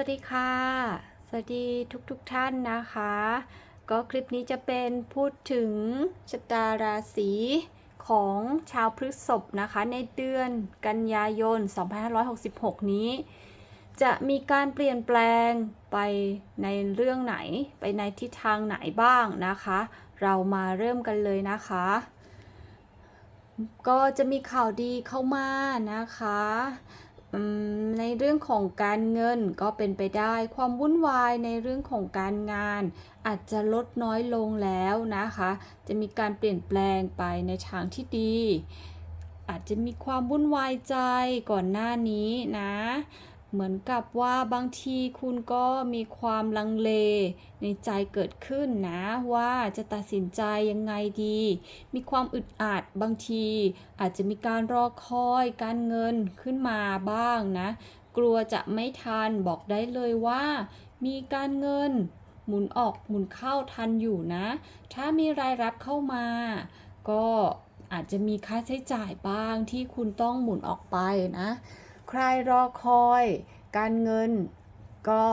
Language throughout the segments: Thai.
วัสดีค่ะ สวัสดีทุกๆทท่านนะคะ ก็คลิปนี้จะเป็นพูดถึงชะตาราศีของชาวพฤษภนะคะ ในเดือนกันยายน 2566 นี้ จะมีการเปลี่ยนแปลงไปในเรื่องไหนไปในทิศทางไหนบ้างนะคะ เรามาเริ่มกันเลยนะคะ ก็จะมีข่าวดีเข้ามานะคะ ในเรื่องของการเงินก็เป็นไปได้ ความวุ่นวายในเรื่องของการงาน อาจจะลดน้อยลงแล้วนะคะ จะมีการเปลี่ยนแปลงไปในทางที่ดี อาจจะมีความวุ่นวายใจก่อนหน้านี้นะ เหมือนกับว่าบางทีคุณก็มีความลังเลในใจเกิดขึ้นนะว่าจะตัดสินใจยังไงดี มีความอึดอัดบางที อาจจะมีการรอคอยการเงินขึ้นมาบ้างนะ กลัวจะไม่ทันบอกได้เลยว่า มีการเงิน หมุนออกหมุนเข้าทันอยู่นะ ถ้ามีรายรับเข้ามา ก็อาจจะมีค่าใช้จ่ายบ้างที่คุณต้องหมุนออกไปนะ ใครรอคอย การเงินก็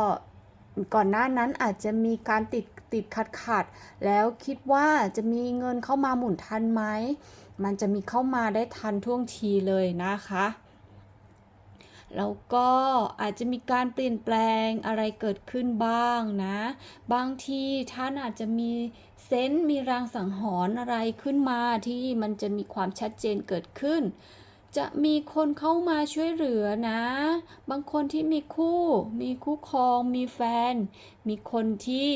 ก่อนหน้านั้นอาจจะมีการติดติดขัดขัด แล้วคิดว่าจะมีเงินเข้ามาหมุนทันไหม มันจะมีเข้ามาได้ทันท่วงทีเลยนะคะ แล้วก็อาจจะมีการเปลี่ยนแปลงอะไรเกิดขึ้นบ้างนะ บางทีท่านอาจจะมีเซนส์มีรางสังหรณ์อะไรขึ้นมาที่มันจะมีความชัดเจนเกิดขึ้น จะมีคนเข้ามาช่วยเหลือนะ บางคนที่มีคู่ มีคู่ครอง มีแฟน มีคนที่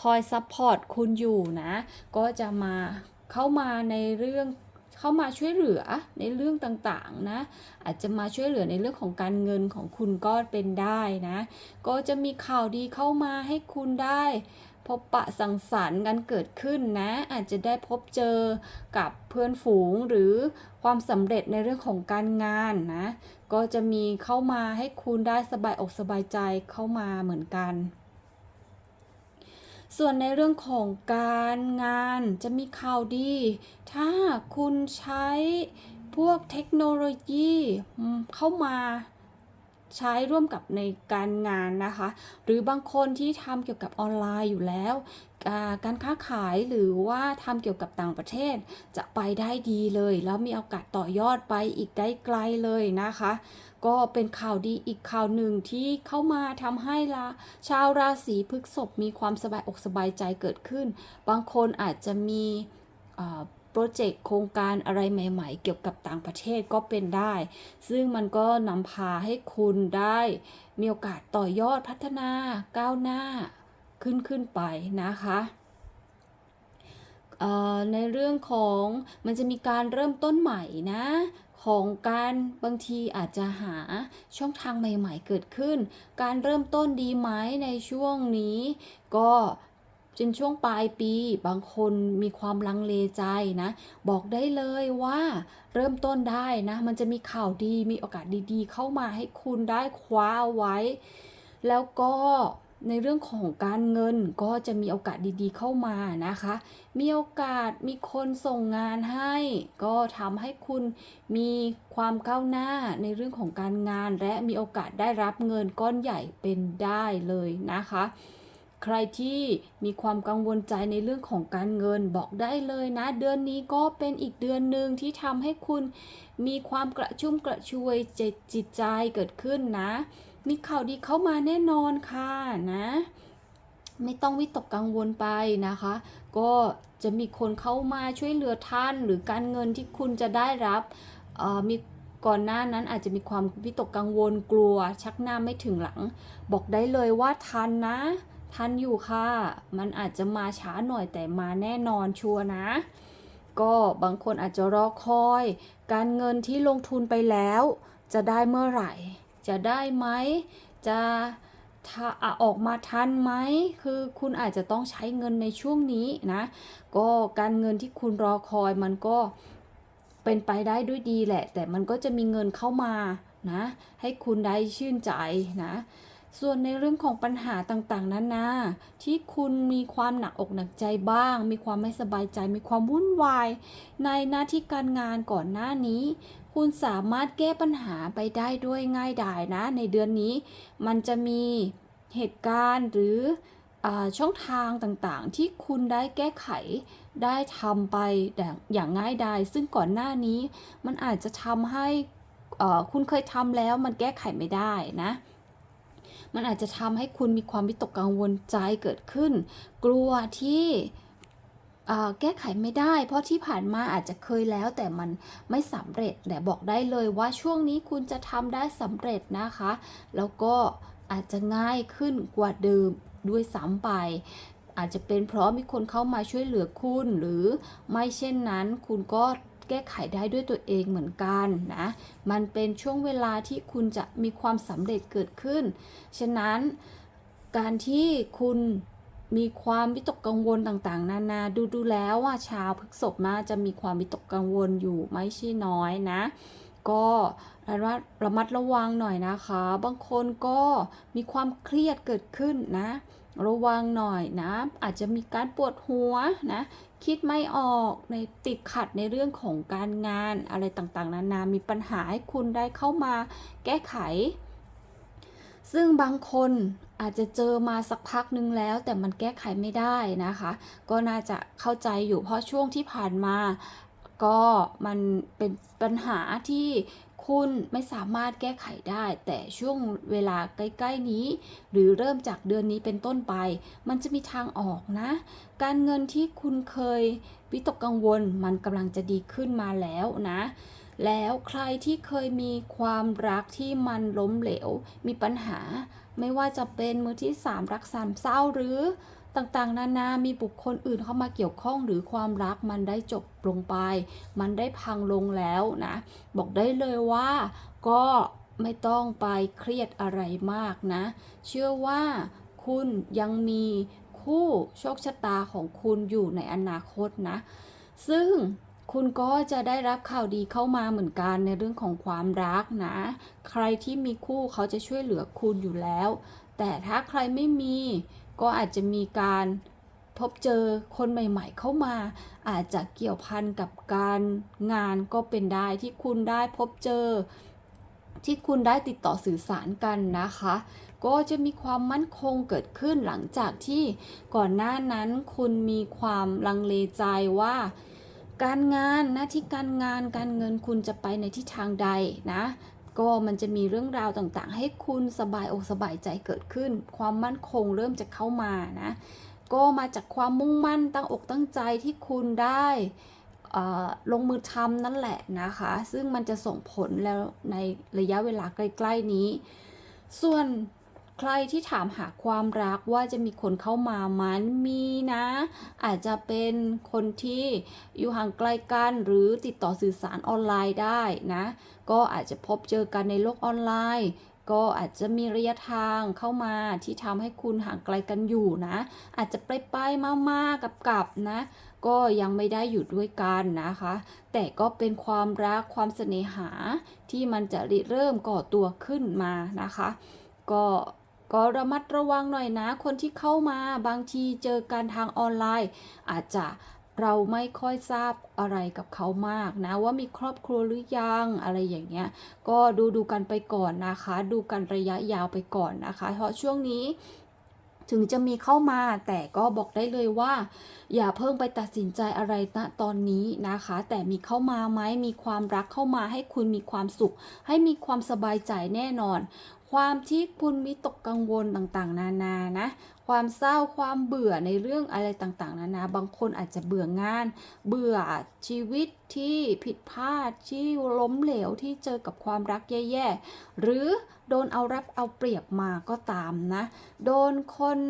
คอยซัพพอร์ตคุณอยู่นะ ก็จะมาเข้ามาในเรื่องเข้ามาช่วยเหลือในเรื่องต่างๆนะ อาจจะมาช่วยเหลือในเรื่องของการเงินของคุณก็เป็นได้นะ ก็จะมีข่าวดีเข้ามาให้คุณได้ พบปะสังสรรค์กันเกิดขึ้นนะ อาจจะได้พบเจอกับเพื่อนฝูงหรือความสำเร็จในเรื่องของการงานนะ ก็จะมีเข้ามาให้คุณได้สบายอกสบายใจเข้ามาเหมือนกันส่วนในเรื่องของการงานจะมีข่าวดี ถ้าคุณใช้พวกเทคโนโลยีเข้ามา ใช้ร่วมกับในการงานนะคะ หรือบางคนที่ทำเกี่ยวกับออนไลน์อยู่แล้ว การค้าขายหรือว่าทำเกี่ยวกับต่างประเทศ จะไปได้ดีเลย แล้วมีโอกาสต่อยอดไปอีกได้ไกลเลยนะคะ ก็เป็นข่าวดีอีกข่าวหนึ่งที่เข้ามาทำให้ละชาวราศีพฤษภมีความสบายอกสบายใจเกิดขึ้น บางคนอาจจะมี โปรเจกต์โครงการอะไรใหม่ๆ เกี่ยวกับต่างประเทศก็เป็นได้ ซึ่งมันก็นำพาให้คุณได้มีโอกาสต่อยอดพัฒนาก้าวหน้าขึ้นขึ้นไปนะคะในเรื่องของมันจะมีการเริ่มต้นใหม่นะของการบางทีอาจจะหาช่องทางใหม่ ๆ เกิดขึ้น การเริ่มต้นดีไหมในช่วงนี้ ก็ จนช่วงปลายปีบางคนมีความลังเลใจนะ บอกได้เลยว่าเริ่มต้นได้นะ มันจะมีข่าวดีมีโอกาสดีๆ เข้ามาให้คุณได้คว้าเอาไว้ แล้วก็ในเรื่องของการเงินก็จะมีโอกาสดีๆเข้ามานะคะ มีโอกาสมีคนส่งงานให้ ก็ทำให้คุณมีความก้าวหน้าในเรื่องของการงาน และมีโอกาสได้รับเงินก้อนใหญ่เป็นได้เลยนะคะ ใครที่มีความกังวลใจในเรื่องของการเงินบอกได้เลยนะ เดือนนี้ก็เป็นอีกเดือนหนึ่งที่ทำให้คุณมีความกระชุ่มกระชวยจิตจิตใจเกิดขึ้นนะ มีข่าวดีเข้ามาแน่นอนค่ะนะ ไม่ต้องวิตกกังวลไปนะคะ ก็จะมีคนเข้ามาช่วยเหลือท่าน หรือการเงินที่คุณจะได้รับเอ่อมีก่อนหน้านั้นอาจจะมีความวิตกกังวลกลัว ชักหน้าไม่ถึงหลัง บอกได้เลยว่าทันนะ ทันอยู่ค่ะ มันอาจจะมาช้าหน่อยแต่มาแน่นอนชัวร์นะ ก็บางคนอาจจะรอคอย การเงินที่ลงทุนไปแล้ว จะได้เมื่อไหร่ จะได้ไหม จะถ้าอะออกมาทันไหม คือคุณอาจจะต้องใช้เงินในช่วงนี้นะ ก็การเงินที่คุณรอคอยมันก็เป็นไปได้ด้วยดีแหละ แต่มันก็จะมีเงินเข้ามานะ ให้คุณได้ชื่นใจนะ ส่วนในเรื่องของปัญหาต่างๆนั้นนะที่คุณมีความหนักอกหนักใจบ้าง มีความไม่สบายใจ มีความวุ่นวาย ในหน้าที่การงานก่อนหน้านี้ คุณสามารถแก้ปัญหาไปได้ด้วยง่ายดายนะ ในเดือนนี้ มันจะมีเหตุการณ์หรืออช่องทางต่างๆ ที่คุณได้แก้ไขได้ทำไปอย่างง่ายดายซึ่งก่อนหน้านี้ มันอาจจะทำให้คุณเคยทำแล้วมันแก้ไขไม่ได้นะ มันอาจจะทำให้คุณมีความวิตกกังวลใจเกิดขึ้น กลัวที่แก้ไขไม่ได้ เพราะที่ผ่านมาอาจจะเคยแล้ว แต่มันไม่สำเร็จ แต่บอกได้เลยว่าช่วงนี้คุณจะทำได้สำเร็จนะคะ แล้วก็อาจจะง่ายขึ้นกว่าเดิมด้วยซ้ำไป อาจจะเป็นเพราะมีคนเข้ามาช่วยเหลือคุณ หรือไม่เช่นนั้นคุณก็ แก้ไขได้ด้วยตัวเองเหมือนกันนะ มันเป็นช่วงเวลาที่คุณจะมีความสำเร็จเกิดขึ้น ฉะนั้นการที่คุณมีความวิตกกังวลต่างๆ นานาดูดูแล้วว่าชาวพฤกษภมาจะมีความวิตกกังวลอยู่ไม่ใช่น้อยนะ ก็ระมัดระมัดระวังหน่อยนะคะ บางคนก็มีความเครียดเกิดขึ้นนะ ระวังหน่อยนะ อาจจะมีการปวดหัวนะคิดไม่ออกในติดขัดในเรื่องของการงานอะไรต่างๆ นานา มีปัญหาให้คุณได้เข้ามาแก้ไข ซึ่งบางคนอาจจะเจอมาสักพักนึงแล้ว แต่มันแก้ไขไม่ได้นะคะ ก็น่าจะเข้าใจอยู่เพราะช่วงที่ผ่านมา ก็มันเป็นปัญหาที่ คุณไม่สามารถแก้ไขได้ แต่ช่วงเวลาใกล้ ๆนี้ หรือเริ่มจากเดือนนี้เป็นต้นไป มันจะมีทางออกนะ การเงินที่คุณเคยวิตกกังวลมันกำลังจะดีขึ้นมาแล้วนะแล้วใครที่เคยมีความรักที่มันล้มเหลว มีปัญหา ไม่ว่าจะเป็นมือที่สามรักสามเศร้าหรือ ต่างๆ นานามีบุคคลอื่นเข้ามาเกี่ยวข้องหรือความรักมันได้จบลงไป มันได้พังลงแล้วนะ บอกได้เลยว่าก็ไม่ต้องไปเครียดอะไรมากนะ เชื่อว่าคุณยังมีคู่โชคชะตาของคุณอยู่ในอนาคตนะ ซึ่งคุณก็จะได้รับข่าวดีเข้ามาเหมือนกันในเรื่องของความรักนะ ใครที่มีคู่เขาจะช่วยเหลือคุณอยู่แล้ว แต่ถ้าใครไม่มี ก็อาจจะมีการพบเจอคนใหม่ ๆ เข้ามา อาจจะเกี่ยวพันกับการงานก็เป็นได้ที่คุณได้พบเจอ ที่คุณได้ติดต่อสื่อสารกันนะคะ ก็จะมีความมั่นคงเกิดขึ้นหลังจากที่ก่อนหน้านั้นคุณมีความลังเลใจว่า การงานหน้าที่การงานการเงินคุณจะไปในทิศทางใดนะ ก็มันจะมีเรื่องราวต่างๆ ให้คุณสบายอกสบายใจเกิดขึ้น ความมั่นคงเริ่มจะเข้ามานะ ก็มาจากความมุ่งมั่นตั้งอกตั้งใจที่คุณได้ลงมือทำนั่นแหละนะคะ ซึ่งมันจะส่งผลแล้วในระยะเวลาใกล้ ๆนี้ ส่วน ใครที่ถามหาความรักว่าจะมีคนเข้ามามันมีนะ อาจจะเป็นคนที่อยู่ห่างไกลกันหรือติดต่อสื่อสารออนไลน์ได้นะ ก็อาจจะพบเจอกันในโลกออนไลน์ ก็อาจจะมีระยะทางเข้ามาที่ทำให้คุณห่างไกลกันอยู่นะ อาจจะไปไปมามากับกับนะ ก็ยังไม่ได้อยู่ด้วยกันนะคะ แต่ก็เป็นความรักความเสน่หาที่มันจะริเริ่มก่อตัวขึ้นมานะคะ ก็ ก็ระมัดระวังหน่อยนะ คนที่เข้ามาบางทีเจอกันทางออนไลน์ อาจจะเราไม่ค่อยทราบอะไรกับเขามากนะ ว่ามีครอบครัวหรือยังอะไรอย่างเงี้ย ก็ดูดูกันไปก่อนนะคะ ดูกันระยะยาวไปก่อนนะคะ เพราะช่วงนี้ถึงจะมีเข้ามาแต่ก็บอกได้เลยว่า อย่าเพิ่งไปตัดสินใจอะไรณตอนนี้นะคะ แต่มีเข้ามาไหมมีความรักเข้ามาให้คุณมีความสุข ให้มีความสบายใจแน่นอน ความที่คุณมีตกกังวลต่างๆ นานานะ ความเศร้าความเบื่อในเรื่องอะไรต่างๆ นานา บางคนอาจจะเบื่องาน เบื่อชีวิตที่ผิดพลาดที่ล้มเหลวที่เจอกับความรักแย่ๆ หรือโดนเอารับเอาเปรียบมาก็ตามนะ โดนคน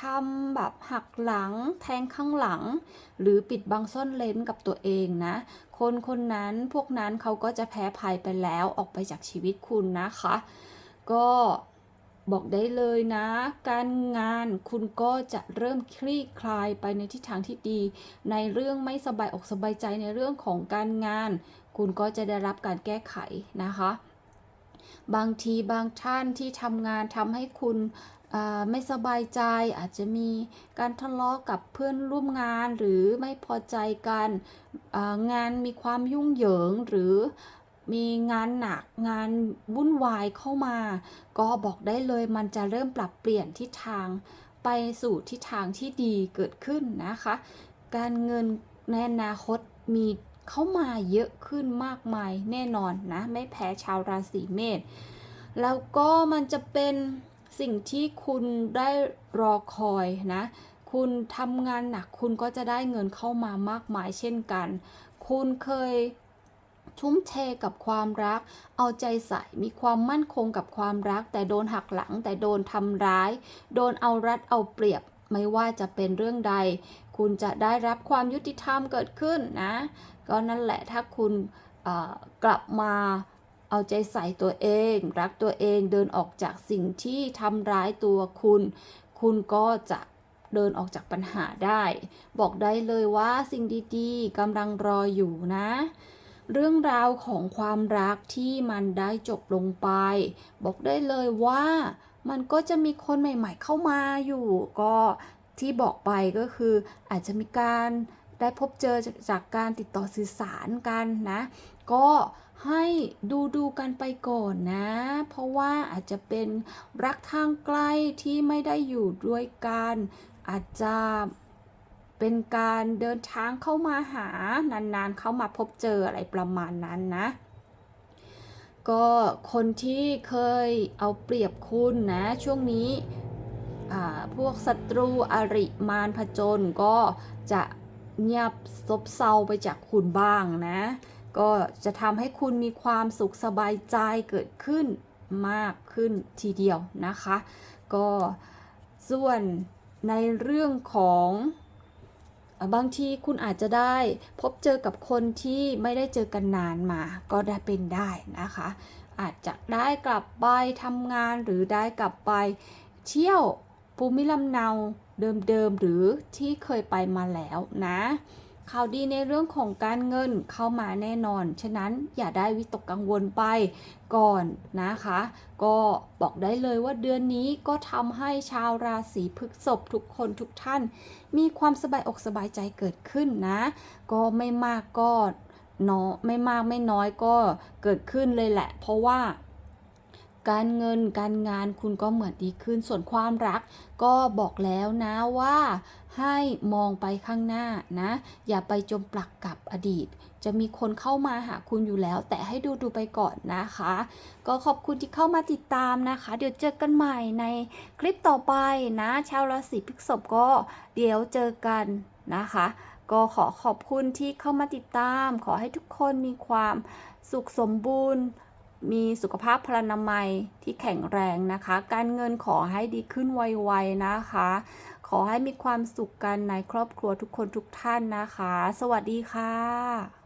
ทำแบบหักหลัง แทงข้างหลัง หรือปิดบังซ่อนเลนกับตัวเองนะ คนคนนั้นพวกนั้นเขาก็จะแพ้ภัยไปแล้วออกไปจากชีวิตคุณนะคะ ก็บอกได้เลยนะ การงานคุณก็จะเริ่มคลี่คลายไปในทิศทางที่ดี ในเรื่องไม่สบายอกสบายใจในเรื่องของการงาน คุณก็จะได้รับการแก้ไขนะคะ บางทีบางท่านที่ทำงานทำให้คุณไม่สบายใจอาจจะมีการทะเลาะกับเพื่อนร่วมงานหรือไม่พอใจกันงานมีความยุ่งเหยิงหรือ มีงานหนักงานวุ่นวายเข้ามา ก็บอกได้เลยมันจะเริ่มปรับเปลี่ยนทิศทางไปสู่ทิศทางที่ดีเกิดขึ้นนะคะ การเงินในอนาคตมีเข้ามาเยอะขึ้นมากมายแน่นอนนะ ไม่แพ้ชาวราศีเมษแล้วก็มันจะเป็นสิ่งที่คุณได้รอคอยนะ คุณทำงานหนักคุณก็จะได้เงินเข้ามามากมายเช่นกัน คุณเคย ทุ่มเทกับความรัก เอาใจใส่ มีความมั่นคงกับความรัก แต่โดนหักหลัง แต่โดนทำร้าย โดนเอารัดเอาเปรียบ ไม่ว่าจะเป็นเรื่องใด คุณจะได้รับความยุติธรรมเกิดขึ้นนะ ก็นั่นแหละถ้าคุณกลับมาเอาใจใส่ตัวเอง รักตัวเองเดินออกจากสิ่งที่ทำร้ายตัวคุณ คุณก็จะเดินออกจากปัญหาได้ บอกได้เลยว่าสิ่งดีๆกำลังรออยู่นะ เรื่องราวของความรักที่มันได้จบลงไป บอกได้เลยว่ามันก็จะมีคนใหม่ ๆ เข้ามาอยู่ก็ที่บอกไปก็คืออาจจะมีการได้พบเจอจากจากการติดต่อสื่อสารกันนะ ก็ให้ดูดูกันไปก่อนนะ เพราะว่าอาจจะเป็นรักทางไกลที่ไม่ได้อยู่ด้วยกัน อาจจะ เป็นการเดินทางเข้ามาหานานๆ เข้ามาพบเจออะไรประมาณนั้นนะ ก็คนที่เคยเอาเปรียบคุณนะ ช่วงนี้พวกศัตรูอริมารผจญก็จะเงียบซบเซาไปจากคุณบ้างนะ ก็จะทำให้คุณมีความสุขสบายใจเกิดขึ้นมากขึ้นทีเดียวนะคะ ก็ส่วนในเรื่องของ บางทีคุณอาจจะได้พบเจอกับคนที่ไม่ได้เจอกันนานมาก็ได้เป็นได้นะคะ อาจจะได้กลับไปทำงานหรือได้กลับไปเที่ยวภูมิลำเนาเดิมๆหรือที่เคยไปมาแล้วนะ ข่าวดีในเรื่องของการเงินเข้ามาแน่นอน ฉะนั้นอย่าได้วิตกกังวลไปก่อนนะคะ ก็บอกได้เลยว่าเดือนนี้ก็ทำให้ชาวราศีพฤษภทุกคนทุกท่าน มีความสบายอกสบายใจเกิดขึ้นนะ ก็ไม่มากก็น้อยไม่มากไม่น้อยก็เกิดขึ้นเลยแหละ เพราะว่า การเงินการงานคุณก็เหมือนดีขึ้น ส่วนความรักก็บอกแล้วนะว่าให้มองไปข้างหน้านะ อย่าไปจมปลักกับอดีต จะมีคนเข้ามาหาคุณอยู่แล้ว แต่ให้ดูดูไปก่อนนะคะ ก็ขอบคุณที่เข้ามาติดตามนะคะ เดี๋ยวเจอกันใหม่ในคลิปต่อไปนะ ชาวราศีพฤษภก็เดี๋ยวเจอกันนะคะ ก็ขอขอบคุณที่เข้ามาติดตาม ขอให้ทุกคนมีความสุขสมบูรณ์ มีสุขภาพพลานามัยที่แข็งแรงนะคะ การเงินขอให้ดีขึ้นไวๆนะคะ ขอให้มีความสุขกันในครอบครัวทุกคนทุกท่านนะคะ สวัสดีค่ะ